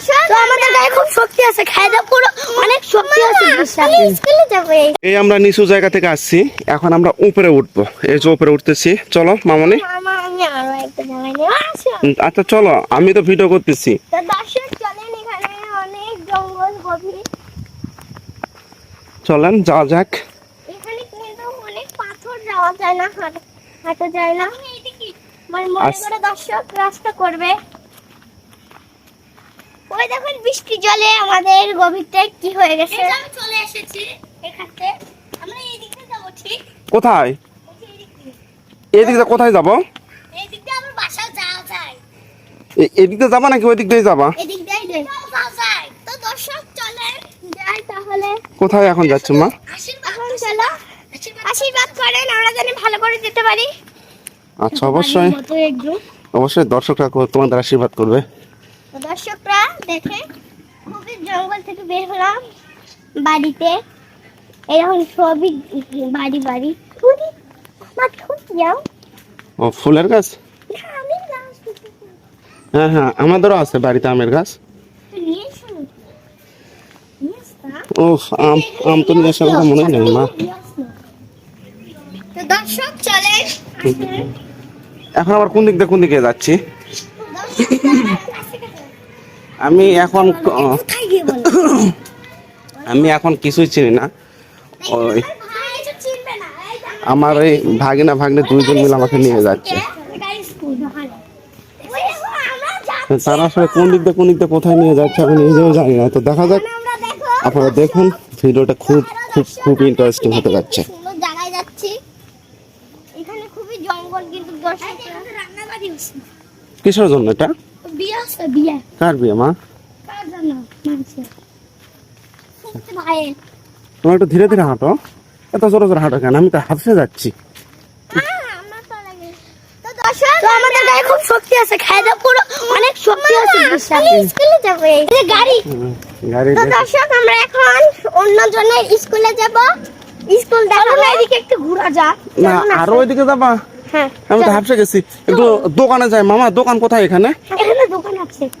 দর্শক তো আমাদের গায়ে খুব শক্তি আছে খাইদা পুরো অনেক শক্তি আছে বিশাল স্কুলে যাব এই। আমরা নিচু জায়গা থেকে আসছি এখন আমরা উপরে উঠবো। এই যে উপরে উঠতেছি চলো মামনি। আচ্ছা চলো আমি তো ভিডিও করতেছি। চলেন এখানে অনেক জঙ্গল গভীর চলেন যাওয়া যাক। এখানে কিন্তু অনেক পাথর যাওয়া যায় না হাঁটা হাঁটা যায় না। মানে মনে করে দর্শক রাস্তা করবে। ওই দেখুন বৃষ্টি জলে আমাদের গভীরটায় কি হয়ে গেছে? আমি চলে এসেছি এখানে আমরা এই দিকে যাব ঠিক? কোথায়? এই দিক কোথায় যাব? এই দিক দিয়ে আমার বাসা যাওয়া যায়। এ- এদিক দিয়ে যাবা নাকি ওই দিক দিয়ে যাবা এদিক দিয়ে যাওয়া যায়। তো দর্শক চলেন। যাই তাহলে। কোথায় এখন যাচ্ছ মা? আশীর্বাদ চলো। আশীর্বাদ করেন আমরা জানি ভালো করে যেতে পারি। আচ্ছা অবশ্যই। অবশ্যই দর্শকরা তোমাদের আশীর্বাদ করবে। দর্শকরা দেখে খুবই জঙ্গল থেকে বের হলাম বাড়িতে। এরকম সবই বাড়ি বাড়ি। খুবই আমার খুব যাও। ও ফুলের গাছ? হ্যাঁ হ্যাঁ আমাদেরও আছে বাড়িতে আমের গাছ? ও আম আম তো নিয়ে আসার কথা মনে নেই মা। দর্শক চলে এখন আবার কোন দিক দিয়ে কোন দিকে যাচ্ছি? আমি এখন আমি এখন কিছুই চিনি না। ওই। আমার ওই ভাগিনা ভাগ্নে দুইজন মিলে আমাকে নিয়ে যাচ্ছে। তারা আসলে কোন দিক দিয়ে কোন দিক দিয়ে কোথায় নিয়ে যাচ্ছে আমি নিজেও জানি না। তো দেখা যাক। আপনারা দেখুন ভিডিওটা খুব খুব খুব ইন্টারেস্টিং হতে যাচ্ছে। সুন্দর জায়গায় যাচ্ছি। এখানে খুবই জঙ্গল কিন্তু দর্শক। রান্নাবাড়ি হচ্ছে। কিসের জন্য এটা? বিয়ে আছে বিয়ে। কার বিয়ে মা? কার জন্য? মানুষের ভাইয়ের তোমার একটু ধীরে ধীরে হাঁটো। এত জোরে জোরে হাঁটো কেন? আমি তো হাফসে যাচ্ছি। তো লাগে। তো দর্শক তো আমাদের গায়ে খুব শক্তি আছে। খাইদা পুরো। অনেক শক্তি আছে স্কুলে যাব গাড়ি। গাড়ি তো দর্শক আমরা এখন অন্য জনের স্কুলে যাব। স্কুল দেখো না এদিকে একটু ঘোরা যাক। না আরও ওইদিকে যাবা? হ্যাঁ আমি তো হাফসে গেছি। একটু দোকানে যাই। মামা দোকান কোথায় এখানে? আছে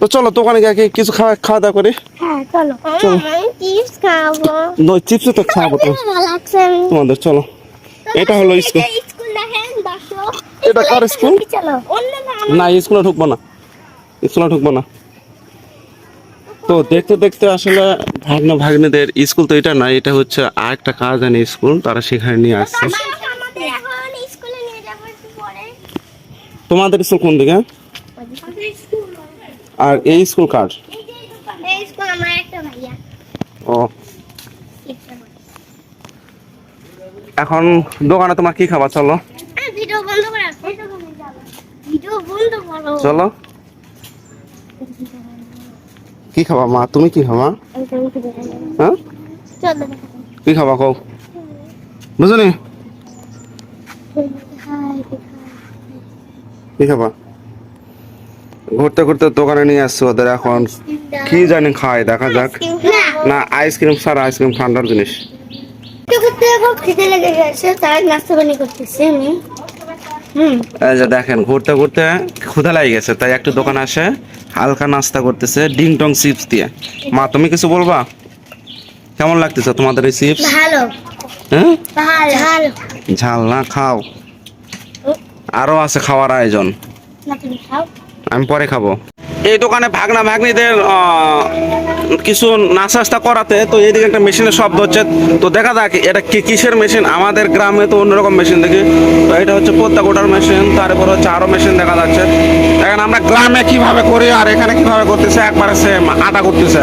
তো চলো দোকানে গিয়ে কিছু খাওয়া খাওয়া দাওয়া করি। হ্যাঁ চলো। আমি চিপস খাব। চিপস তো খাব তো। তোমাদের চলো। এটা হলো স্কুল এটা কার স্কুল? না স্কুলে ঢুকবো না। স্কুলে ঢুকবো না। তো দেখতে দেখতে আসলে ভাগ্ন ভাগ্নেদের স্কুল তো এটা না এটা হচ্ছে আর একটা কাজ জানি স্কুল তারা সেখানে নিয়ে আসছে। তোমাদের স্কুল কোন দিকে? আর এই স্কুল কার? এই স্কুল আমার একটা ভাইয়া। ও। এখন দোকানে তোমার কি খাবার? চলো। ভিডিও বন্ধ করে ভিডিও বন্ধ করো। চলো। কি খাবা মা? তুমি কি খাবা? হ্যাঁ? চলো। কি খাবা কও? বুঝলি কি খাবা? ঘুরতে ঘুরতে দোকানে নিয়ে আসছে ওদের এখন। কি জানি খায় দেখা যাক। না আইসক্রিম ছাড়া আইসক্রিম ঠান্ডার জিনিস। করতে খুব খিদে লেগে গেছে তাই নাস্তা পানি করতেছি আমি। হুম। এই যে দেখেন ঘুরতে ঘুরতে ক্ষুধা লাগে গেছে তাই একটু দোকান আসে হালকা নাস্তা করতেছে ডিং টং চিপস দিয়ে। মা তুমি কিছু বলবা? কেমন লাগতেছে তোমাদের এই চিপস? ভালো। হ্যাঁ? ভালো। ভালো ঝাল না খাও। আরও আছে খাওয়ার আয়োজন। না তুমি খাও। আমি পরে খাব। এই দোকানে ভাগনা ভাগ্নিদের কিছু নাস্তা করাতে, তো এইদিকে একটা মেশিনের শব্দ হচ্ছে। তো দেখা যাক এটা কি কিসের মেশিন? আমাদের গ্রামে তো অন্যরকম মেশিন দেখি। তো এটা হচ্ছে প্রত্যাকোটার মেশিন, তারপর হচ্ছে আরও মেশিন দেখা যাচ্ছে। এখন আমরা গ্রামে কীভাবে করি আর এখানে কীভাবে করতেছে, একবারে সেম আটা করতেছে।